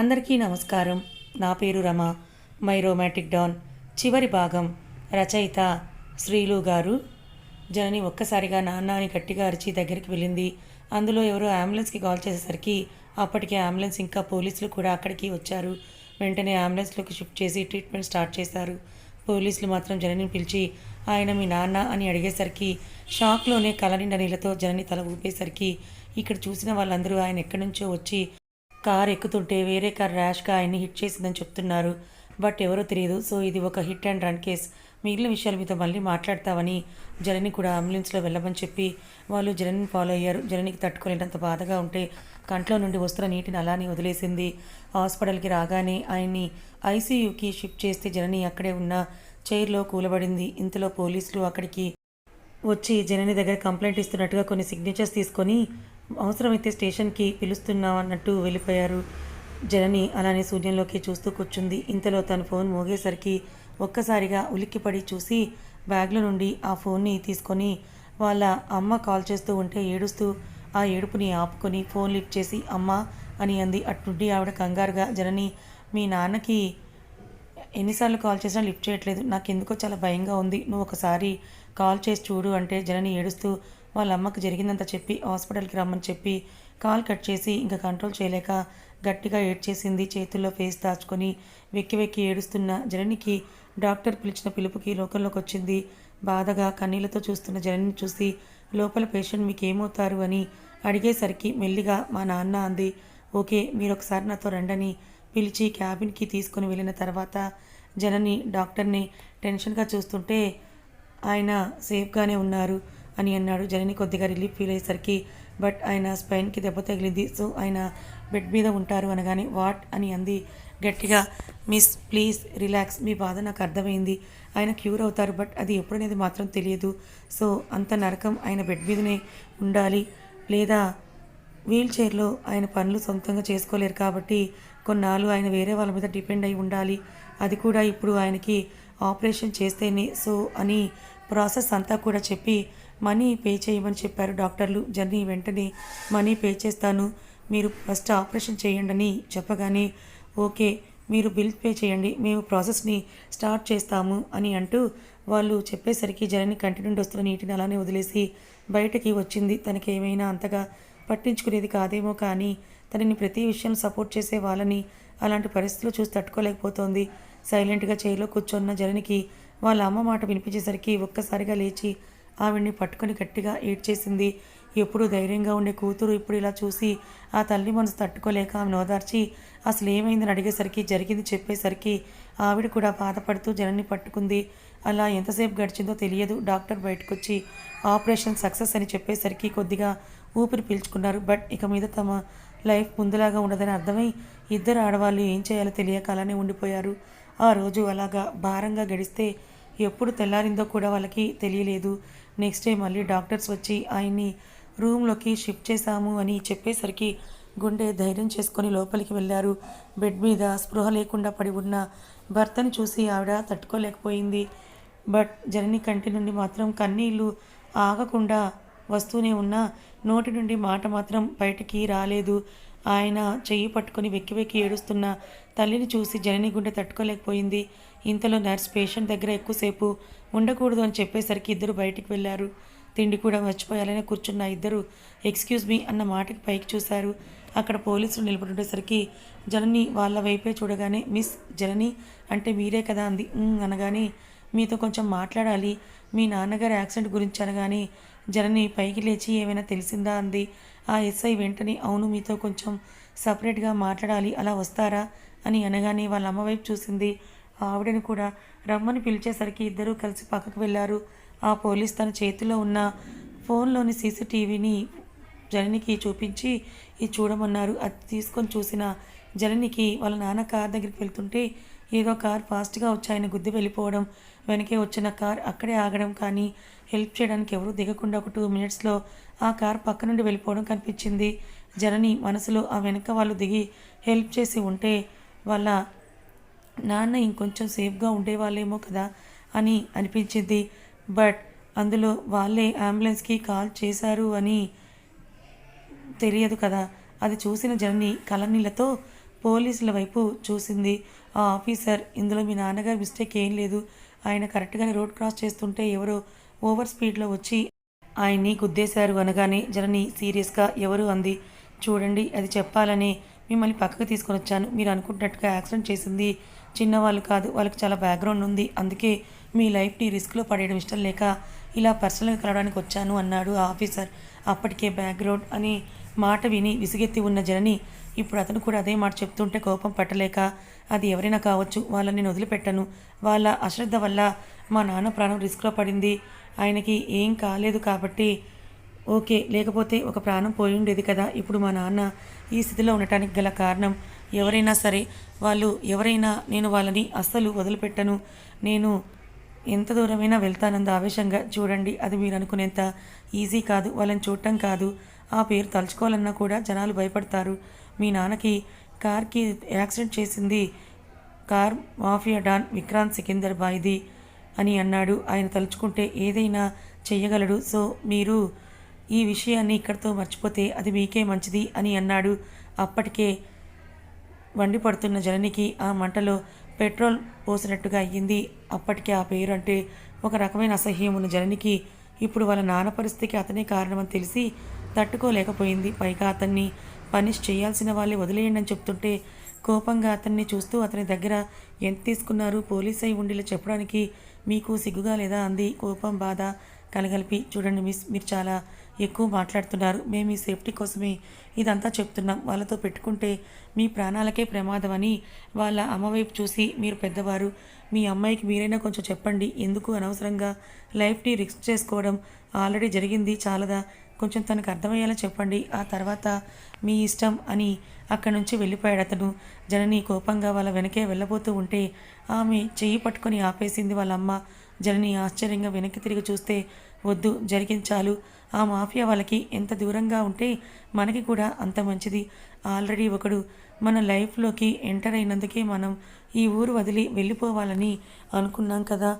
అందరికీ నమస్కారం. నా పేరు రమ. My romantic don. చివరి భాగం రచయిత శ్రీలు గారు. జనని ఒక్కసారిగా నాన్న అని గట్టిగా అరిచి దగ్గరికి వెళ్ళింది. అందులో ఎవరో అంబులెన్స్కి కాల్ చేసేసరికి అప్పటికే అంబులెన్స్ ఇంకా పోలీసులు కూడా అక్కడికి వచ్చారు. వెంటనే అంబులెన్స్లోకి షిఫ్ట్ చేసి ట్రీట్మెంట్ స్టార్ట్ చేశారు. పోలీసులు మాత్రం జనని పిలిచి ఆయన మీ నాన్న అని అడిగేసరికి షాక్లోనే కలనిండ నీళ్ళతో జనని తల ఊపేసరికి ఇక్కడ చూసిన వాళ్ళందరూ ఆయన ఎక్కడి నుంచో వచ్చి కార్ ఎక్కుతుంటే వేరే కార్ ర్యాష్గా ఆయన్ని హిట్ చేసిందని చెప్తున్నారు. బట్ ఎవరో తెలియదు సో ఇది ఒక హిట్ అండ్ రన్ కేస్. మిగిలిన విషయాల మీద మళ్ళీ మాట్లాడతామని జనని కూడా అంబులెన్స్లో వెళ్ళమని చెప్పి వాళ్ళు జనని ఫాలో అయ్యారు. జననికి తట్టుకోలేనంత బాధగా ఉంటే కంట్లో నుండి వస్తున్న నీటిని అలానే వదిలేసింది. హాస్పిటల్కి రాగానే ఆయన్ని ఐసీయూకి షిఫ్ట్ చేస్తే జనని అక్కడే ఉన్న చైర్లో కూలబడింది. ఇంతలో పోలీసులు అక్కడికి వచ్చి జనని దగ్గర కంప్లైంట్ ఇస్తున్నట్టుగా కొన్ని సిగ్నేచర్స్ తీసుకొని అవసరమైతే స్టేషన్కి పిలుస్తున్నాం అన్నట్టు వెళ్ళిపోయారు. జనని అలానే శూన్యంలోకి చూస్తూ కూర్చుంది. ఇంతలో తన ఫోన్ మోగేసరికి ఒక్కసారిగా ఉలిక్కిపడి చూసి బ్యాగ్లో నుండి ఆ ఫోన్ని తీసుకొని వాళ్ళ అమ్మ కాల్ చేస్తూ ఉంటే ఏడుస్తూ ఆ ఏడుపుని ఆపుకొని ఫోన్ లిఫ్ట్ చేసి అమ్మ అని అంది. అట్టుండి ఆవిడ కంగారుగా జనని మీ నాన్నకి ఎన్నిసార్లు కాల్ చేసినా లిఫ్ట్ చేయట్లేదు. నాకు ఎందుకో చాలా భయంగా ఉంది. నువ్వు ఒకసారి కాల్ చేసి చూడు అంటే జనని ఏడుస్తూ వాళ్ళ అమ్మకు జరిగిందంతా చెప్పి హాస్పిటల్కి రమ్మని చెప్పి కాల్ కట్ చేసి ఇంకా కంట్రోల్ చేయలేక గట్టిగా ఏడ్చేసింది. చేతుల్లో ఫేస్ దాచుకొని వెక్కి వెక్కి ఏడుస్తున్న జననికి డాక్టర్ పిలిచిన పిలుపుకి లోకంలోకి వచ్చింది. బాధగా కన్నీళ్ళతో చూస్తున్న జనని చూసి లోపల పేషెంట్ మీకు ఏమవుతారు అని అడిగేసరికి మెల్లిగా మా నాన్న అంది ఓకే మీరు ఒకసారి నాతో రండని పిలిచి క్యాబిన్కి తీసుకొని వెళ్ళిన తర్వాత జనని డాక్టర్ని టెన్షన్గా చూస్తుంటే ఆయన సేఫ్గానే ఉన్నారు. అని అన్నాడు. జనని కొద్దిగా రిలీఫ్ ఫీల్ అయ్యేసరికి బట్ ఆయన స్పైన్కి దెబ్బ తగిలింది సో ఆయన బెడ్ మీద ఉంటారు అనగానే వాట్ అని అంది. గట్టిగా మిస్ ప్లీజ్ రిలాక్స్ మీ బాధ నాకు అర్థమైంది. ఆయన క్యూర్ అవుతారు బట్ అది ఎప్పుడనేది మాత్రం తెలియదు. సో అంత నరకం ఆయన బెడ్ మీదనే ఉండాలి. లేదా వీల్ చైర్లో ఆయన పనులు సొంతంగా చేసుకోలేరు కాబట్టి కొన్నాళ్ళు ఆయన వేరే వాళ్ళ మీద డిపెండ్ అయి ఉండాలి. అది కూడా ఇప్పుడు ఆయనకి ఆపరేషన్ చేస్తేనే సో అని ప్రాసెస్ అంతా కూడా చెప్పి మనీ పే చేయమని చెప్పారు డాక్టర్లు. జర్నీ వెంటనే మనీ పే చేస్తాను. మీరు ఫస్ట్ ఆపరేషన్ చేయండి అని చెప్పగానే ఓకే మీరు బిల్ పే చేయండి. మేము ప్రాసెస్ని స్టార్ట్ చేస్తాము అని అంటూ వాళ్ళు చెప్పేసరికి జర్నీ కంటి నుండి వస్తున్న నీటిని అలానే వదిలేసి బయటకి వచ్చింది. తనకి ఏమైనా అంతగా పట్టించుకునేది కాదేమో కానీ తనని ప్రతి విషయం సపోర్ట్ చేసే వాళ్ళని అలాంటి పరిస్థితులు చూసి తట్టుకోలేకపోతోంది. సైలెంట్గా చైర్లో కూర్చున్న జననికి వాళ్ళ అమ్మ మాట వినిపించేసరికి ఒక్కసారిగా లేచి ఆవిడ్ని పట్టుకొని గట్టిగా ఏడ్చేసింది. ఎప్పుడు ధైర్యంగా ఉండే కూతురు ఇప్పుడు ఇలా చూసి ఆ తల్లి మనసు తట్టుకోలేక ఆమెను ఓదార్చి అసలు ఏమైందని అడిగేసరికి జరిగింది చెప్పేసరికి ఆవిడ కూడా బాధపడుతూ జనని పట్టుకుంది. అలా ఎంతసేపు గడిచిందో తెలియదు. డాక్టర్ బయటకొచ్చి ఆపరేషన్ సక్సెస్ అని చెప్పేసరికి కొద్దిగా ఊపిరి పీల్చుకున్నారు. బట్ ఇక మీద తమ లైఫ్ ముందులాగా ఉండదని అర్థమై ఇద్దరు ఆడవాళ్ళు ఏం చేయాలో తెలియక అలానే ఉండిపోయారు. ఆ రోజు అలాగా భారంగా గడిస్తే ఎప్పుడు తెల్లారిందో కూడా వాళ్ళకి తెలియలేదు. నెక్స్ట్ డే మళ్ళీ డాక్టర్స్ వచ్చి ఆయన్ని రూమ్లోకి షిఫ్ట్ చేశాము అని చెప్పేసరికి గుండె ధైర్యం చేసుకొని లోపలికి వెళ్ళారు. బెడ్ మీద స్పృహ లేకుండా పడి ఉన్న భర్తను చూసి ఆవిడ తట్టుకోలేకపోయింది. బట్ జనని కంటి నుండి మాత్రం కన్నీళ్ళు ఆగకుండా వస్తూనే ఉన్నా నోటి నుండి మాట మాత్రం బయటికి రాలేదు. ఆయన చెయ్యి పట్టుకొని వెక్కి వెక్కి ఏడుస్తున్న తల్లిని చూసి జనని గుండె తట్టుకోలేకపోయింది. ఇంతలో నర్స్ పేషెంట్ దగ్గర ఎక్కువసేపు ఉండకూడదు అని చెప్పేసరికి ఇద్దరు బయటికి వెళ్ళారు. తిండి కూడా మర్చిపోయాలని కూర్చున్న ఇద్దరు ఎక్స్క్యూజ్ మీ అన్న మాటకి పైకి చూశారు. అక్కడ పోలీసులు నిలబడి ఉండేసరికి జనని వాళ్ళ వైపే చూడగానే మిస్ జనని అంటే మీరే కదా అంది. అనగానే మీతో కొంచెం మాట్లాడాలి. మీ నాన్నగారి యాక్సిడెంట్ గురించి అనగానే జనని పైకి లేచి ఏమైనా తెలిసిందా అంది. ఆ ఎస్ఐ వెంటనే అవును మీతో కొంచెం సపరేట్గా మాట్లాడాలి అలా వస్తారా అని అనగానే వాళ్ళ అమ్మ వైపు చూసింది. ఆవిడని కూడా రమ్మని పిలిచేసరికి ఇద్దరూ కలిసి పక్కకు వెళ్ళారు. ఆ పోలీస్ తన చేతిలో ఉన్న ఫోన్లోని సీసీటీవీని జననికి చూపించి ఇది చూడమన్నారు. అది తీసుకొని చూసిన జననికి వాళ్ళ నాన్న కార్ దగ్గరికి వెళ్తుంటే ఏదో కార్ ఫాస్ట్గా వచ్చి ఆయన గుద్ది వెళ్ళిపోవడం వెనకే వచ్చిన కార్ అక్కడే ఆగడం కానీ హెల్ప్ చేయడానికి ఎవరూ దిగకుండా ఒక టూ మినిట్స్లో ఆ కార్ పక్క నుండి వెళ్ళిపోవడం కనిపించింది. జనని మనసులో ఆ వెనక వాళ్ళు దిగి హెల్ప్ చేసి ఉంటే వాళ్ళ నాన్న ఇంకొంచెం సేఫ్గా ఉండేవాళ్ళేమో కదా అని అనిపించింది. బట్ అందులో వాళ్ళే అంబులెన్స్కి కాల్ చేశారు అని తెలియదు కదా. అది చూసిన జర్నీ కలనీళ్ళతో పోలీసుల వైపు చూసింది. ఆ ఆఫీసర్ ఇందులో మీ నాన్నగారి మిస్టేక్ ఏం లేదు. ఆయన కరెక్ట్గానే రోడ్ క్రాస్ చేస్తుంటే ఎవరో ఓవర్ స్పీడ్లో వచ్చి ఆయన్ని గుద్దేశారు అనగానే జనని సీరియస్గా ఎవరు అంది. చూడండి అది చెప్పాలని మిమ్మల్ని పక్కకు తీసుకొని వచ్చాను మీరు అనుకుంటున్నట్టుగా యాక్సిడెంట్ చేసింది. చిన్నవాళ్ళు కాదు వాళ్ళకి చాలా బ్యాక్గ్రౌండ్ ఉంది. అందుకే మీ లైఫ్ని రిస్క్లో పడేయడం ఇష్టం లేక ఇలా పర్సనల్గా కలవడానికి వచ్చాను అన్నాడు ఆ ఆఫీసర్ అప్పటికే బ్యాక్గ్రౌండ్ అని మాట విని విసిగెత్తి ఉన్న జనని ఇప్పుడు అతను కూడా అదే మాట చెప్తుంటే కోపం పట్టలేక అది ఎవరైనా కావచ్చు వాళ్ళని నేను వదిలిపెట్టను. వాళ్ళ అశ్రద్ధ వల్ల మా నాన్న ప్రాణం రిస్క్లో పడింది. ఆయనకి ఏం కాలేదు కాబట్టి ఓకే లేకపోతే ఒక ప్రాణం పోయి ఉండేది కదా. ఇప్పుడు మా నాన్న ఈ స్థితిలో ఉండటానికి గల కారణం ఎవరైనా సరే వాళ్ళు ఎవరైనా నేను వాళ్ళని అస్సలు వదిలిపెట్టను. నేను ఎంత దూరమైనా వెళ్తానంత ఆవేశంగా చూడండి అది మీరు అనుకునేంత ఈజీ కాదు వాళ్ళని చూడటం కాదు. ఆ పేరు తలుచుకోవాలన్నా కూడా జనాలు భయపడతారు. మీ నాన్నకి కార్కి యాక్సిడెంట్ చేసింది. Car mafia don Vikrant Sikandar బాయిది అని అన్నాడు. ఆయన తలుచుకుంటే ఏదైనా చెయ్యగలడు. సో మీరు ఈ విషయాన్ని ఇక్కడితో మర్చిపోతే అది మీకే మంచిది అని అన్నాడు. అప్పటికే వండి పడుతున్న జననికి ఆ మంటలో పెట్రోల్ పోసినట్టుగా అయ్యింది. అప్పటికే ఆ పేరు అంటే ఒక రకమైన అసహ్యం ఉన్న జననికి ఇప్పుడు వాళ్ళ నాన్న పరిస్థితికి అతనే కారణమని తెలిసి తట్టుకోలేకపోయింది. పైగా అతన్ని పనిష్ చేయాల్సిన వాళ్ళే వదిలేయండి అని చెప్తుంటే కోపంగా అతన్ని చూస్తూ అతని దగ్గర ఎంత తీసుకున్నారు? పోలీస్ అయి ఉండిలా చెప్పడానికి మీకు సిగ్గుగా లేదా? అంది. కోపం బాధ కలగలిపి చూడండి మిస్ మీరు చాలా ఎక్కువ మాట్లాడుతున్నారు. మేము మీ సేఫ్టీ కోసమే ఇదంతా చెప్తున్నాం. వాళ్ళతో పెట్టుకుంటే మీ ప్రాణాలకే ప్రమాదం అని వాళ్ళ అమ్మ వైపు చూసి మీరు పెద్దవారు మీ అమ్మాయికి మీరైనా కొంచెం చెప్పండి. ఎందుకు అనవసరంగా లైఫ్ని రిస్క్ చేసుకోవడం ఆల్రెడీ జరిగింది చాలదా? కొంచెం తనకు అర్థమయ్యేలా చెప్పండి. ఆ తర్వాత మీ ఇష్టం అని అక్కడి నుంచి వెళ్ళిపోయాడు అతను. జనని కోపంగా వాళ్ళ వెనకే వెళ్ళబోతూ ఉంటే ఆమె చెయ్యి పట్టుకొని ఆపేసింది వాళ్ళ అమ్మ. జనని ఆశ్చర్యంగా వెనక్కి తిరిగి చూస్తే వద్దు జరిగించాలు ఆ మాఫియా వాళ్ళకి ఎంత దూరంగా ఉంటే మనకి కూడా అంత మంచిది. ఆల్రెడీ ఒకడు మన లైఫ్లోకి ఎంటర్ అయినందుకే మనం ఈ ఊరు వదిలి వెళ్ళిపోవాలని అనుకున్నాం కదా.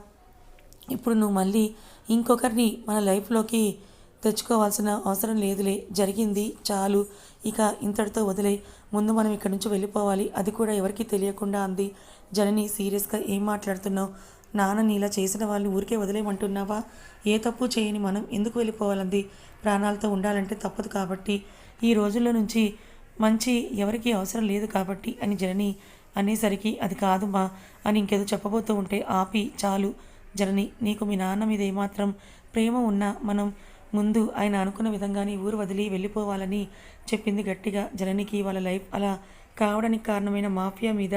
ఇప్పుడు నువ్వు మళ్ళీ ఇంకొకరిని మన లైఫ్లోకి తెచ్చుకోవాల్సిన అవసరం లేదులే జరిగింది చాలు. ఇక ఇంతటితో వదిలే ముందు మనం ఇక్కడి నుంచి వెళ్ళిపోవాలి. అది కూడా ఎవరికీ తెలియకుండా అంది. జనని సీరియస్గా ఏం మాట్లాడుతున్నావు? నాన్నని ఇలా చేసిన వాళ్ళు ఊరికే వదిలేయమంటున్నావా? ఏ తప్పు చేయని మనం ఎందుకు వెళ్ళిపోవాలంది? ప్రాణాలతో ఉండాలంటే తప్పదు కాబట్టి ఈ రోజుల్లో నుంచి మంచి ఎవరికీ అవసరం లేదు కాబట్టి అని జనని అనేసరికి అది కాదు మా అని ఇంకేదో చెప్పబోతూ ఉంటే ఆపి చాలు. జనని నీకు మీ నాన్న మీద ఏమాత్రం ప్రేమ ఉన్నా మనం ముందు ఆయన అనుకున్న విధంగానే ఊరు వదిలి వెళ్ళిపోవాలని చెప్పింది గట్టిగా జననికి వాళ్ళ లైఫ్ అలా కావడానికి కారణమైన మాఫియా మీద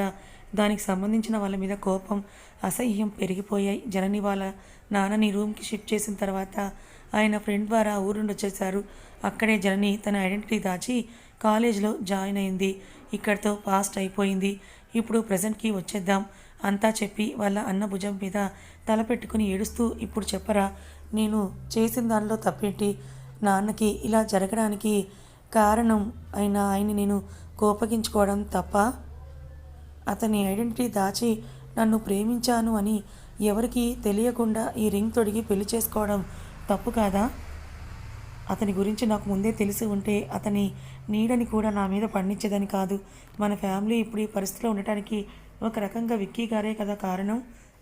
దానికి సంబంధించిన వాళ్ళ మీద కోపం అసహ్యం పెరిగిపోయాయి. జనని వాళ్ళ నాన్నని రూమ్కి షిఫ్ట్ చేసిన తర్వాత ఆయన ఫ్రెండ్ ద్వారా ఊరు నుండి వచ్చేసారు అక్కడే జనని తన ఐడెంటిటీ దాచి కాలేజ్లో జాయిన్ అయింది. ఇక్కడితో పాస్ట్ అయిపోయింది. ఇప్పుడు ప్రజెంట్కి వచ్చేద్దాం అంతా చెప్పి వాళ్ళ అన్న భుజం మీద తల పెట్టుకుని ఏడుస్తూ ఇప్పుడు చెప్పరా నేను చేసిన దానిలో తప్పేంటి? నాన్నకి ఇలా జరగడానికి కారణం అయిన ఆయన్ని నేను కోపగించుకోవడం తప్ప అతని ఐడెంటిటీ దాచి నన్ను ప్రేమించాను అని ఎవరికీ తెలియకుండా ఈ రింగ్ తొడిగి పెళ్ళి చేసుకోవడం తప్పు కాదా? అతని గురించి నాకు ముందే తెలిసి ఉంటే అతని నీడని కూడా నా మీద పండించేదని కాదు. మన ఫ్యామిలీ ఇప్పుడు ఈ పరిస్థితిలో ఉండటానికి ఒక రకంగా విక్కీ గారే కదా కారణం?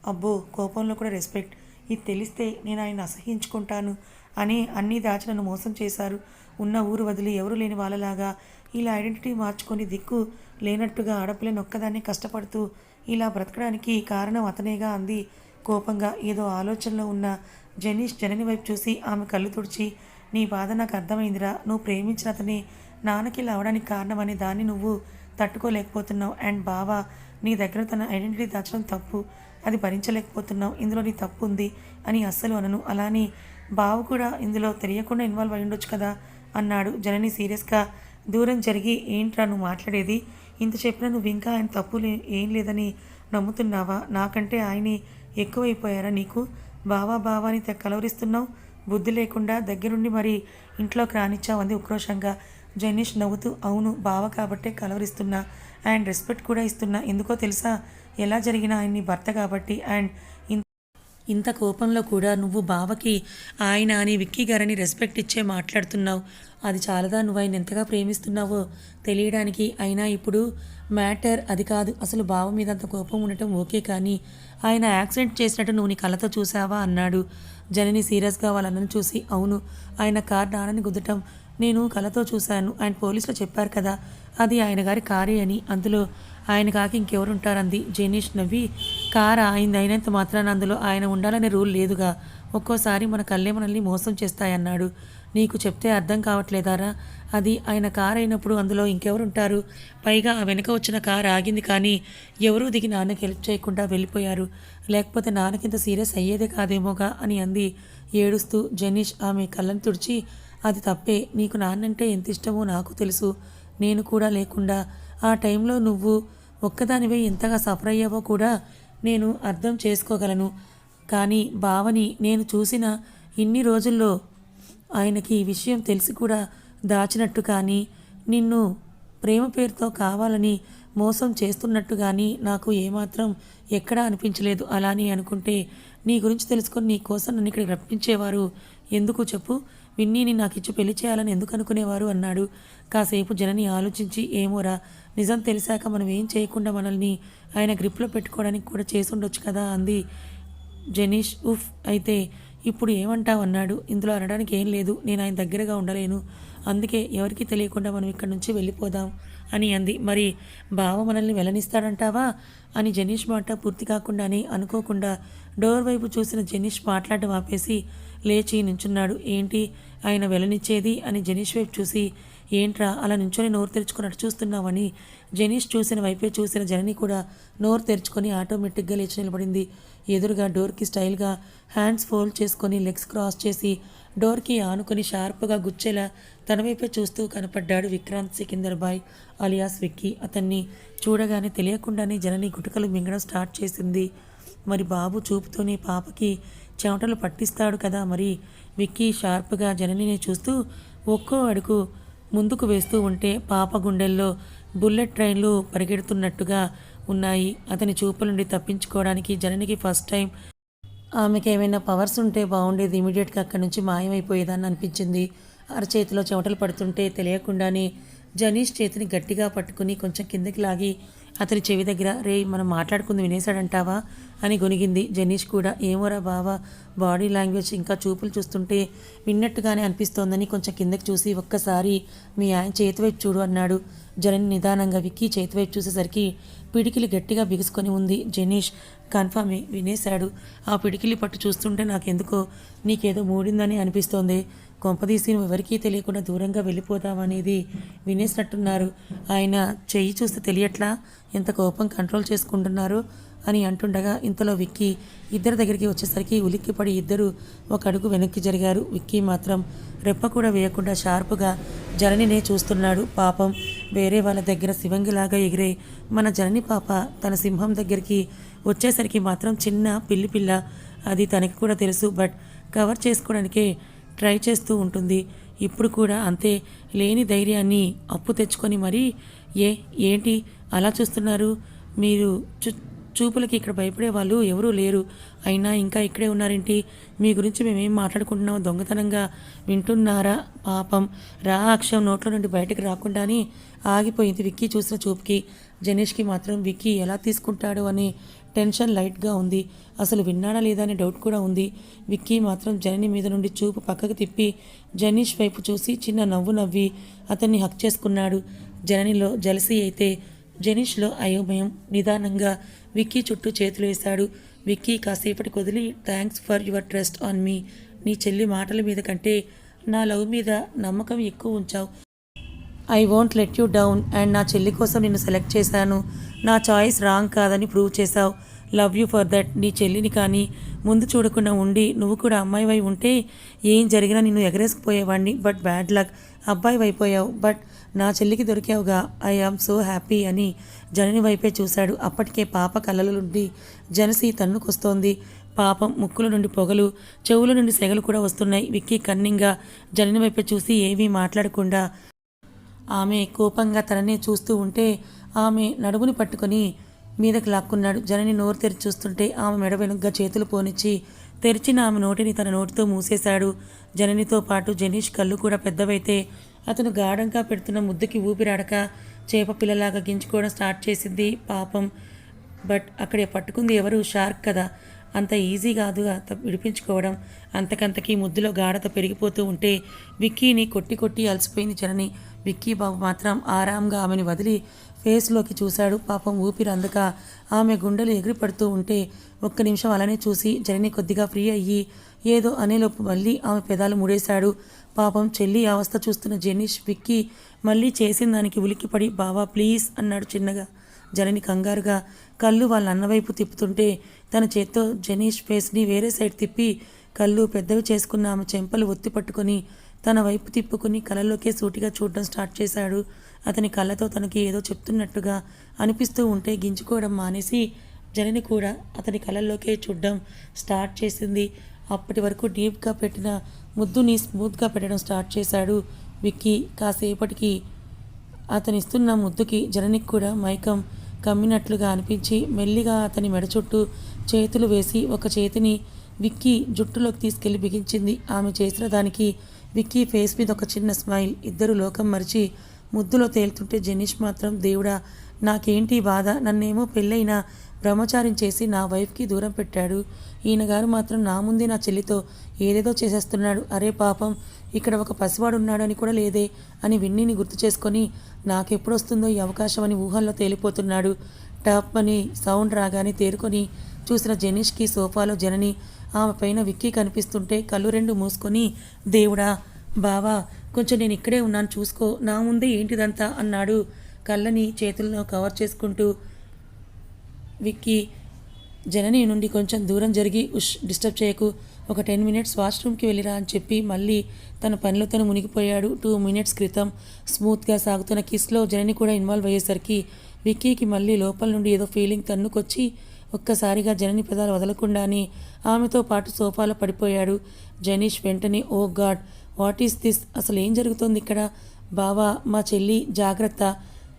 అబ్బో కోపంలో కూడా రెస్పెక్ట్. ఇది తెలిస్తే నేను ఆయన అసహించుకుంటాను అని అన్నీ దాచి నన్ను మోసం చేశారు. ఉన్న ఊరు వదిలి ఎవరు లేని వాళ్ళలాగా ఇలా ఐడెంటిటీ మార్చుకొని దిక్కు లేనట్టుగా ఆడపిల్లని ఒక్కదాన్ని కష్టపడుతూ ఇలా బ్రతకడానికి కారణం అతనేగా అంది. కోపంగా ఏదో ఆలోచనలో ఉన్న జెనీష్ జనని వైపు చూసి ఆమె కళ్ళు తుడిచి నీ బాధ నాకు అర్థమైందిరా. నువ్వు ప్రేమించిన అతని నాన్నకి ఇలా అవడానికి కారణమని దాన్ని నువ్వు తట్టుకోలేకపోతున్నావు. అండ్ బావ నీ దగ్గర తన ఐడెంటిటీ దాచడం తప్పు. అది భరించలేకపోతున్నావు. ఇందులో నీ తప్పు ఉంది అని అస్సలు అనను. అలానే బావ కూడా ఇందులో తెలియకుండా ఇన్వాల్వ్ అయి ఉండొచ్చు కదా అన్నాడు జనని సీరియస్గా. దూరం జరిగి ఏంట్రా నువ్వు మాట్లాడేది? ఇంత చెప్పినా నువ్వు ఇంకా ఆయన తప్పు ఏం లేదని నమ్ముతున్నావా? నాకంటే ఆయనే ఎక్కువైపోయారా నీకు? బావా బావా అని కలవరిస్తున్నావు? బుద్ధి లేకుండా దగ్గరుండి మరి ఇంట్లోకి రానిచ్చావంది ఉక్రోషంగా. జనీష్ నవ్వుతూ అవును బావ కాబట్టే కలవరిస్తున్నా. అండ్ రెస్పెక్ట్ కూడా ఇస్తున్నా. ఎందుకో తెలుసా? ఎలా జరిగినా ఆయన్ని భర్త కాబట్టి అండ్ ఇంత కోపంలో కూడా నువ్వు బావకి ఆయన అని విక్కీ గారని రెస్పెక్ట్ ఇచ్చే మాట్లాడుతున్నావు. అది చాలదా నువ్వు ఆయన ఎంతగా ప్రేమిస్తున్నావో తెలియడానికి? అయినా ఇప్పుడు మ్యాటర్ అది కాదు. అసలు బావ మీద అంత కోపం ఉండటం ఓకే కానీ ఆయన యాక్సిడెంట్ చేసినట్టు నువ్వు నీ కళ్ళతో చూసావా? అన్నాడు. జనని సీరియస్గా వాళ్ళని చూసి అవును ఆయన కార్ నాన్నని గుద్దటం నేను కళ్ళతో చూశాను. ఆయన పోలీసులు చెప్పారు కదా అది ఆయన గారి కారే అని అందులో ఆయన కాకి ఇంకెవరు ఉంటారంది జెనీష్ నవ్వి కార్ ఆయన అయినంత మాత్రాన అందులో ఆయన ఉండాలనే రూల్ లేదుగా. ఒక్కోసారి మన కళ్ళే మనల్ని మోసం చేస్తాయన్నాడు. నీకు చెప్తే అర్థం కావట్లేదారా? అది ఆయన కార్ అయినప్పుడు అందులో ఇంకెవరుంటారు? పైగా ఆ వెనక వచ్చిన కార్ ఆగింది కానీ ఎవరూ దిగి నాన్నకి హెల్ప్ చేయకుండా వెళ్ళిపోయారు. లేకపోతే నాన్నకింత సీరియస్ అయ్యేదే కాదేమోగా? అని అంది. ఏడుస్తూ జనీష్ ఆమె కళ్ళను తుడిచి అది తప్పే. నీకు నాన్నంటే ఎంత ఇష్టమో నాకు తెలుసు. నేను కూడా లేకుండా. ఆ టైంలో నువ్వు ఒక్కదానివే ఎంతగా సఫర్ అయ్యావో కూడా నేను అర్థం చేసుకోగలను. కానీ బావని నేను చూసిన ఇన్ని రోజుల్లో ఆయనకి ఈ విషయం తెలిసి కూడా దాచినట్టు కానీ నిన్ను ప్రేమ పేరుతో కావాలని మోసం చేస్తున్నట్టు కానీ నాకు ఏమాత్రం ఎక్కడా అనిపించలేదు. అలాని అనుకుంటే నీ గురించి తెలుసుకొని నీ కోసం నన్ను ఇక్కడికి రప్పించేవారు ఎందుకు చెప్పు? విన్నీని నాకు ఇచ్చి పెళ్ళి చేయాలని ఎందుకు అనుకునేవారు? అన్నాడు. కాసేపు జనని ఆలోచించి ఏమోరా నిజం తెలిసాక మనం ఏం చేయకుండా మనల్ని ఆయన గ్రిప్లో పెట్టుకోవడానికి కూడా చేసుండొచ్చు కదా అంది జెనీష్. ఉఫ్ అయితే ఇప్పుడు ఏమంటావు అన్నాడు. ఇందులో అనడానికి ఏం లేదు. నేను ఆయన దగ్గరగా ఉండలేను. అందుకే ఎవరికీ తెలియకుండా మనం ఇక్కడి నుంచి వెళ్ళిపోదాం అని అంది. మరి బావ మనల్ని వెళ్ళనిస్తాడంటావా అని జెనీష్ మాట పూర్తి కాకుండానే అనుకోకుండా డోర్ వైపు చూసిన జెనీష్ మాట్లాడటం ఆపేసి లేచి నించున్నాడు. ఏంటి? ఆయన వెళ్ళనిచ్చేది అని జెనీష్ వైపు చూసి ఏంట్రా అలా నించొని నోరు తెరుచుకున్నట్టు చూస్తున్నావని? జెనీష్ చూసిన వైపే చూసిన జనని కూడా నోరు తెరుచుకొని ఆటోమేటిక్గా లేచి నిలబడింది. ఎదురుగా డోర్కి స్టైల్గా హ్యాండ్స్ ఫోల్డ్ చేసుకొని లెగ్స్ క్రాస్ చేసి డోర్కి ఆనుకొని షార్ప్గా గుచ్చేలా తన వైపే చూస్తూ కనపడ్డాడు విక్రాంత్ సికిందర్ బాయ్ అలియాస్ విక్కీ. అతన్ని చూడగానే తెలియకుండానే జనని గుటకలు మింగడం స్టార్ట్ చేసింది. మరి బాబు చూపుతోనే పాపకి చెమటలు పట్టిస్తాడు కదా మరి? విక్కీ షార్ప్గా జననిని చూస్తూ ఒక్కో అడుగు ముందుకు వేస్తూ ఉంటే పాప గుండెల్లో బుల్లెట్ ట్రైన్లు పరిగెడుతున్నట్టుగా ఉన్నాయి. అతని చూపు నుండి తప్పించుకోవడానికి జననికి ఫస్ట్ టైం ఆమెకి ఏమైనా పవర్స్ ఉంటే బాగుండేది ఇమీడియట్గా అక్కడి నుంచి మాయమైపోయేదని అనిపించింది. అరచేతిలో చెమటలు పడుతుంటే తెలియకుండానే జనీష్ చేతిని గట్టిగా పట్టుకుని కొంచెం కిందకి లాగి అతని చెవి దగ్గర రే మనం మాట్లాడుకుంది వినేశాడంటావా? అని గొనిగింది. జనీష్ కూడా ఏమోరా బావా బాడీ లాంగ్వేజ్ ఇంకా చూపులు చూస్తుంటే విన్నట్టుగానే అనిపిస్తోందని కొంచెం కిందకి చూసి ఒక్కసారి మీ ఆయన చేతివైపు చూడు అన్నాడు. జనని నిదానంగా విక్కి చేతివైపు చూసేసరికి పిడికిలి గట్టిగా బిగుసుకొని ఉంది. జనీష్ కన్ఫామ్ వినేశాడు. ఆ పిడికిలి పట్టు చూస్తుంటే నాకెందుకో నీకేదో మూడిందని అనిపిస్తోంది. కొంపదీసి నువ్వు ఎవరికీ తెలియకుండా దూరంగా వెళ్ళిపోతావనేది వినేసినట్టున్నారు. ఆయన చెయ్యి చూస్తే తెలియట్లా? ఎంత కోపం కంట్రోల్ చేసుకుంటున్నారు? అని అంటుండగా ఇంతలో విక్కీ ఇద్దరి దగ్గరికి వచ్చేసరికి ఉలిక్కిపడి ఇద్దరు ఒక అడుగు వెనక్కి జరిగారు. విక్కీ మాత్రం రెప్ప కూడా వేయకుండా షార్పుగా జననినే చూస్తున్నాడు. పాపం వేరే వాళ్ళ దగ్గర శివంగిలాగా ఎగిరే మన జనని పాప తన సింహం దగ్గరికి వచ్చేసరికి మాత్రం చిన్న పిల్లి పిల్ల. అది తనకి కూడా తెలుసు బట్ కవర్ చేసుకోవడానికే ట్రై చేస్తూ ఉంటుంది. ఇప్పుడు కూడా అంతే లేని ధైర్యాన్ని అప్పు తెచ్చుకొని మరీ ఏ ఏంటి అలా చూస్తున్నారు? మీరు చు చూపులకి ఇక్కడ భయపడే వాళ్ళు ఎవరూ లేరు. అయినా ఇంకా ఇక్కడే ఉన్నారేంటి? మీ గురించి మేమేం మాట్లాడుకుంటున్నామో దొంగతనంగా వింటున్నారా? పాపం. రా అక్షం నోట్లో నుండి బయటకు రాకుండానే ఆగిపోయింది విక్కీ చూసిన చూపుకి. జనేష్కి మాత్రం విక్కీ ఎలా తీసుకుంటాడు అని టెన్షన్ లైట్గా ఉంది. అసలు విన్నాడా లేదా అనే డౌట్ కూడా ఉంది. విక్కీ మాత్రం జనని మీద నుండి చూపు పక్కకు తిప్పి జనీష్ వైపు చూసి చిన్న నవ్వు నవ్వి అతన్ని హక్ చేసుకున్నాడు. జననిలో జలసి అయితే జనీష్లో అయోమయం. నిదానంగా విక్కీ చుట్టూ చేతులు వేశాడు. విక్కీ కాసేపటి కొదిలి thanks for your trust on me. నీ చెల్లి మాటల మీద కంటే నా లవ్ మీద నమ్మకం ఎక్కువ ఉంచావు. I won't let you down and నా చెల్లి కోసం నిన్ను సెలెక్ట్ చేశాను. నా చాయిస్ రాంగ్ కాదని ప్రూవ్ చేశావు. Love you for that. నీ చెల్లిని కానీ ముందు చూడకుండా ఉండి నువ్వు కూడా అమ్మాయివై ఉంటే ఏం జరిగినా నిన్ను ఎగరేసుకుపోయేవాడిని బట్ బ్యాడ్ లక్. అబ్బాయి అయిపోయావు బట్ నా చెల్లికి దొరికావుగా. ఐ ఆమ్ సో హ్యాపీ అని జనని వైపే చూశాడు. అప్పటికే పాప కళ్ళల నుండి జనసి తన్నుకొస్తోంది పాపం ముక్కుల నుండి పొగలు చెవుల నుండి సెగలు కూడా వస్తున్నాయి. విక్కీ కన్నింగా జనని వైపే చూసి ఏమీ మాట్లాడకుండా ఆమె కోపంగా తననే చూస్తూ ఉంటే ఆమె నడుముని పట్టుకొని మీదకి లాక్కున్నాడు. జనని నోరు తెరిచి చూస్తుంటే ఆమె మెడ వెనుగ్గా చేతులు పోనిచ్చి తెరిచిన ఆమె నోటిని తన నోటితో మూసేశాడు. జననితో పాటు జనీష్ కళ్ళు కూడా పెద్దవైతే అతను గాఢంగా పెడుతున్న ముద్దుకి ఊపిరాడక చేప పిల్లలాగా గించుకోవడం స్టార్ట్ చేసింది. పాపం. బట్ అక్కడ పట్టుకుంది ఎవరు? షార్క్ కదా. అంత ఈజీ కాదు అంత విడిపించుకోవడం. అంతకంతకీ ముద్దులో గాఢత పెరిగిపోతూ ఉంటే విక్కీని కొట్టి కొట్టి అలసిపోయింది జనని. విక్కీ బాబు మాత్రం ఆరాంగా ఆమెను వదిలి ఫేస్లోకి చూశాడు. పాపం ఊపిరి అందక ఆమె గుండెలు ఎగిరిపడుతూ ఉంటే ఒక్క నిమిషం అలానే చూసి జనని కొద్దిగా ఫ్రీ అయ్యి ఏదో అనేలోపు మళ్ళీ ఆమె పెదాలు ముడేశాడు. పాపం చెల్లి అవస్థ చూస్తున్న జెనీష్ విక్కి మళ్ళీ చేసిన దానికి ఉలిక్కిపడి బావా ప్లీజ్ అన్నాడు చిన్నగా. జనని కంగారుగా కళ్ళు వాళ్ళ అన్నవైపు తిప్పుతుంటే తన చేత్తో జనీష్ ఫేస్ని వేరే సైడ్ తిప్పి కళ్ళు పెద్దవి చేసుకున్న ఆమె చెంపలు ఒత్తి పట్టుకొని తన వైపు తిప్పుకుని కళ్ళలోకే సూటిగా చూడడం స్టార్ట్ చేశాడు. అతని కళ్ళతో తనకి ఏదో చెప్తున్నట్టుగా అనిపిస్తూ ఉంటే గింజుకోవడం మానేసి జనని కూడా అతని కళ్ళల్లోకే చూడడం స్టార్ట్ చేసింది. అప్పటి వరకు డీప్గా పెట్టిన ముద్దుని స్మూత్గా పెట్టడం స్టార్ట్ చేశాడు విక్కీ. కాసేపటికి అతనిస్తున్న ముద్దుకి జననికి కూడా మైకం కమ్మినట్లుగా అనిపించి మెల్లిగా అతని మెడ చుట్టూ చేతులు వేసి ఒక చేతిని విక్కీ జుట్టులోకి తీసుకెళ్ళి బిగించింది. ఆమె చేసిన దానికి విక్కీ ఫేస్ మీద ఒక చిన్న స్మైల్. ఇద్దరు లోకం మరిచి ముద్దులో తేలుతుంటే జెనిష్ మాత్రం దేవుడా నాకేంటి బాధ? నన్నేమో పెళ్ళైన బ్రహ్మచారం చేసి నా వైఫ్కి దూరం పెట్టాడు. ఈయన గారు మాత్రం నా ముందే నా చెల్లితో ఏదేదో చేసేస్తున్నాడు. అరే పాపం ఇక్కడ ఒక పసివాడు ఉన్నాడు అని కూడా లేదే అని విన్నీని గుర్తు చేసుకొని నాకెప్పుడొస్తుందో ఈ అవకాశం అని ఊహల్లో తేలిపోతున్నాడు. టాప్ అని సౌండ్ రాగానే తేరుకొని చూసిన జనీష్కి సోఫాలో జనని ఆమె పైన విక్కీ కనిపిస్తుంటే కళ్ళు రెండు మూసుకొని దేవుడా బావా కొంచెం నేను ఇక్కడే ఉన్నాను చూసుకో నా ముందే ఏంటిదంతా? అన్నాడు. కళ్ళని చేతుల్లో కవర్ చేసుకుంటూ విక్కీ జనని నుండి కొంచెం దూరం జరిగి ఉష్ డిస్టర్బ్ చేయకు. ఒక టెన్ మినిట్స్ వాష్రూమ్కి వెళ్ళిరా అని చెప్పి మళ్ళీ తన పనిలో తను మునిగిపోయాడు. టూ మినిట్స్ క్రితం స్మూత్గా సాగుతున్న కిస్లో జనని కూడా ఇన్వాల్వ్ అయ్యేసరికి విక్కీకి మళ్ళీ లోపల నుండి ఏదో ఫీలింగ్ తన్నుకొచ్చి ఒక్కసారిగా జనని పెదాలు వదలకుండానే ఆమెతో పాటు సోఫాలో పడిపోయాడు. జనీష్ వెంటనే oh God what is this? అసలు ఏం జరుగుతోంది ఇక్కడ? బావా మా చెల్లి జాగ్రత్త.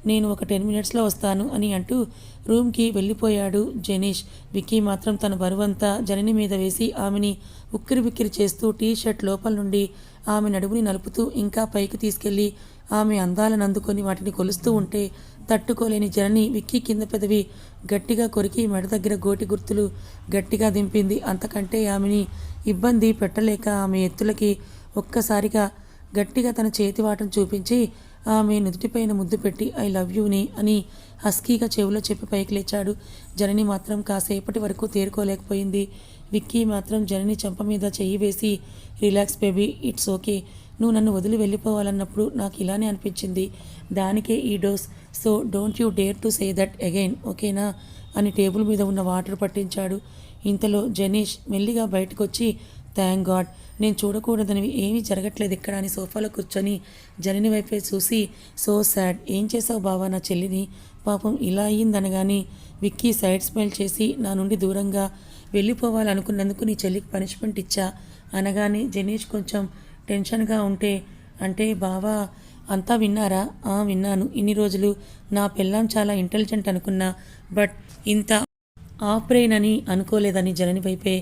నేను ఒక టెన్ మినిట్స్లో వస్తాను అని అంటూ రూమ్కి వెళ్ళిపోయాడు జనీష్. విక్కీ మాత్రం తన బరువంతా జనని మీద వేసి ఆమెని ఉక్కిరి బిక్కిరి చేస్తూ టీ షర్ట్ లోపల నుండి ఆమె నడుముని నలుపుతూ ఇంకా పైకి తీసుకెళ్ళి ఆమె అందాలను అందుకొని వాటిని కొలుస్తూ ఉంటే తట్టుకోలేని జనని విక్కీ కింద పెదవి గట్టిగా కొరికి మెడ దగ్గర గోటి గుర్తులు గట్టిగా దింపింది. అంతకంటే ఆమెని ఇబ్బంది పెట్టలేక ఆమె ఎత్తులకి ఒక్కసారిగా గట్టిగా తన చేతివాటం చూపించి ఆమె నుదుటిపైన ముద్దు పెట్టి ఐ లవ్ యూని అని హస్కీగా చెవిలో చెప్పి పైకి లేచాడు. జనని మాత్రం కాసేపటి వరకు తేరుకోలేకపోయింది. విక్కీ మాత్రం జనని చెంప మీద చెయ్యి వేసి రిలాక్స్ బేబీ ఇట్స్ ఓకే. నువ్వు నన్ను వదిలి వెళ్ళిపోవాలన్నప్పుడు నాకు ఇలానే అనిపించింది. దానికే ఈ dose. So don't you dare to say that again ఓకేనా? అని టేబుల్ మీద ఉన్న వాటర్ పట్టించాడు. ఇంతలో జనీష్ మెల్లిగా బయటకు వచ్చి థ్యాంక్ గాడ్ నేను చూడకూడదనివి ఏమీ జరగట్లేదు ఇక్కడ అని సోఫాలో కూర్చొని జనని వైపే చూసి సో సాడ్ ఏం చేసావు బావా నా చెల్లిని? పాపం ఇలా అయ్యిందనగాని విక్కీ సైడ్ స్మైల్ చేసి నా నుండి దూరంగా వెళ్ళిపోవాలనుకున్నందుకు నీ చెల్లికి పనిష్మెంట్ ఇచ్చా? అనగానే జనీష్ కొంచెం టెన్షన్గా ఉంటే అంటే బావా అంతా విన్నారా? ఆ విన్నాను. ఇన్ని రోజులు నా పిల్లం చాలా ఇంటెలిజెంట్ అనుకున్నా బట్ ఇంత ఆఫ్ బ్రెయిన్ అని అనుకోలేదని జనని వైపే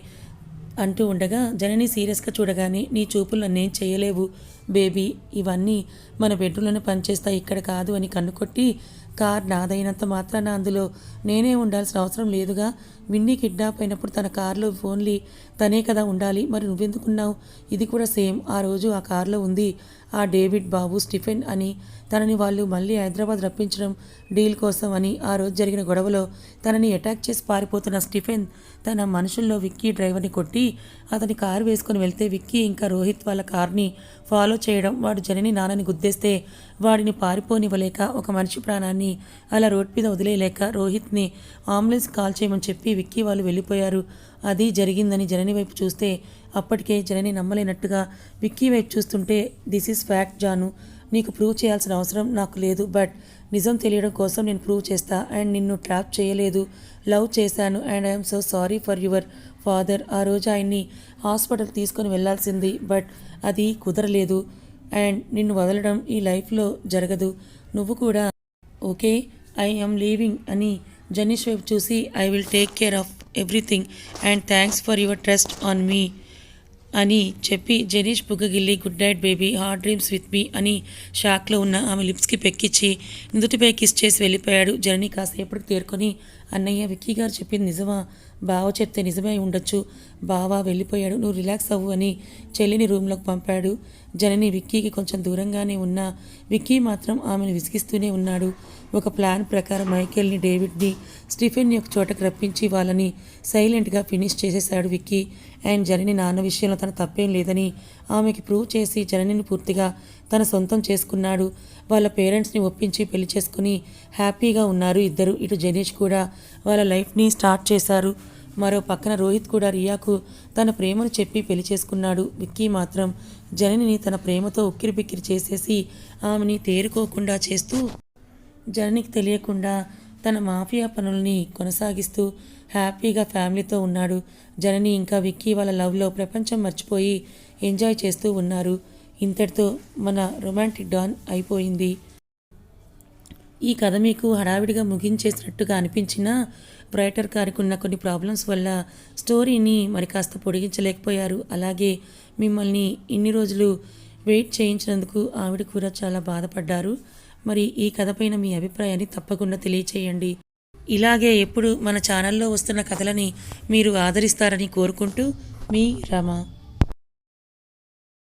అంటూ ఉండగా జనని సీరియస్గా చూడగానే నీ చూపులు నన్నేం చేయలేవు బేబీ. ఇవన్నీ మన బెడ్రూమ్లోనే పనిచేస్తాయి. ఇక్కడ కాదు అని కన్నుకొట్టి కార్ నాదైనంత మాత్రాన అందులో నేనే ఉండాల్సిన అవసరం లేదుగా. విన్నీ కిడ్నాప్ అయినప్పుడు తన కారులో ఫోన్లీ తనే కదా ఉండాలి. మరి నువ్వెందుకున్నావు? ఇది కూడా సేమ్. ఆ రోజు ఆ కారులో ఉంది ఆ డేవిడ్ బాబు స్టిఫెన్ అని. తనని వాళ్ళు మళ్ళీ హైదరాబాద్ రప్పించడం డీల్ కోసం అని. ఆ రోజు జరిగిన గొడవలో తనని అటాక్ చేసి పారిపోతున్న స్టిఫెన్ తన మనుషుల్లో విక్కీ డ్రైవర్ని కొట్టి అతని కారు వేసుకొని వెళ్తే విక్కీ ఇంకా రోహిత్ వాళ్ళ కార్ని ఫాలో చేయడం వాడు జనని నాన్నని గుద్దేస్తే వాడిని పారిపోనివ్వలేక ఒక మనిషి ప్రాణాన్ని అలా రోడ్ మీద వదిలేయలేక రోహిత్ని అంబులెన్స్ కాల్ చేయమని చెప్పి విక్కీ వాళ్ళు వెళ్ళిపోయారు. అది జరిగిందని జనని వైపు చూస్తే అప్పటికే జనని నమ్మలేనట్టుగా విక్కీ వైపు చూస్తుంటే దిస్ ఈజ్ ఫ్యాక్ట్ జాను. నీకు ప్రూవ్ చేయాల్సిన అవసరం నాకు లేదు. బట్ నిజం తెలియడం కోసం నేను ప్రూవ్ చేస్తా. అండ్ నిన్ను ట్రాప్ చేయలేదు. లవ్ చేశాను. And I'm so sorry for your father. ఆ రోజు ఆయన్ని హాస్పిటల్ తీసుకొని వెళ్ళాల్సింది బట్ అది కుదరలేదు. అండ్ నిన్ను వదలడం ఈ లైఫ్లో జరగదు. నువ్వు కూడా ఓకే? ఐ ఆమ్ లీవింగ్ అని జనీష్ వైపు చూసి I will take care of everything and thanks for your trust on me అని చెప్పి Janish బుగ్గగిల్లి good night baby heart dreams with me అని షాక్లో ఉన్న ఆమె లిప్స్కి పెక్కిచ్చి నుదుటిపై కిస్ చేసి వెళ్ళిపోయాడు జర్నీ కాసేపటికి తేరుకొని. అన్నయ్య విక్కీ గారు చెప్పింది నిజమా? బావ చెప్తే నిజమే ఉండొచ్చు. బావ వెళ్ళిపోయాడు. నువ్వు రిలాక్స్ అవ్వు అని చెల్లిని రూమ్లోకి పంపాడు. జనని విక్కీకి కొంచెం దూరంగానే ఉన్నా విక్కీ మాత్రం ఆమెను విసిగిస్తూనే ఉన్నాడు. ఒక ప్లాన్ ప్రకారం మైకేల్ని డేవిడ్ని స్టీఫెన్ని యొక్క చోటకు రప్పించి వాళ్ళని సైలెంట్గా ఫినిష్ చేసేశాడు విక్కీ. అండ్ జనని నాన్న విషయంలో తన తప్పేం లేదని ఆమెకి ప్రూవ్ చేసి జననిని పూర్తిగా తన సొంతం చేసుకున్నాడు. వాళ్ళ పేరెంట్స్ని ఒప్పించి పెళ్ళి చేసుకుని హ్యాపీగా ఉన్నారు ఇద్దరు. ఇటు జనీష్ కూడా వాళ్ళ లైఫ్ని స్టార్ట్ చేశారు. మరో పక్కన రోహిత్ కూడా రియాకు తన ప్రేమను చెప్పి పెళ్ళి చేసుకున్నాడు. విక్కీ మాత్రం జననిని తన ప్రేమతో ఉక్కిరి బిక్కిరి చేసేసి ఆమెని తేరుకోకుండా చేస్తూ జననికి తెలియకుండా తన మాఫియా పనుల్ని కొనసాగిస్తూ హ్యాపీగా ఫ్యామిలీతో ఉన్నాడు. జనని ఇంకా విక్కీ వాళ్ళ లవ్లో ప్రపంచం మర్చిపోయి ఎంజాయ్ చేస్తూ ఉన్నారు. ఇంతటితో మన రొమాంటిక్ డాన్ అయిపోయింది. ఈ కథ మీకు హడావిడిగా ముగించేసినట్టుగా అనిపించినా రైటర్ గారికి ఉన్న కొన్ని ప్రాబ్లమ్స్ వల్ల స్టోరీని మరి కాస్త పొడిగించలేకపోయారు. అలాగే మిమ్మల్ని ఇన్ని రోజులు వెయిట్ చేయించినందుకు ఆవిడ కూడా చాలా బాధపడ్డారు. మరి ఈ కథపైన మీ అభిప్రాయాన్ని తప్పకుండా తెలియచేయండి. ఇలాగే ఎప్పుడు మన ఛానల్లో వస్తున్న కథలని మీరు ఆదరిస్తారని కోరుకుంటూ మీ రమ.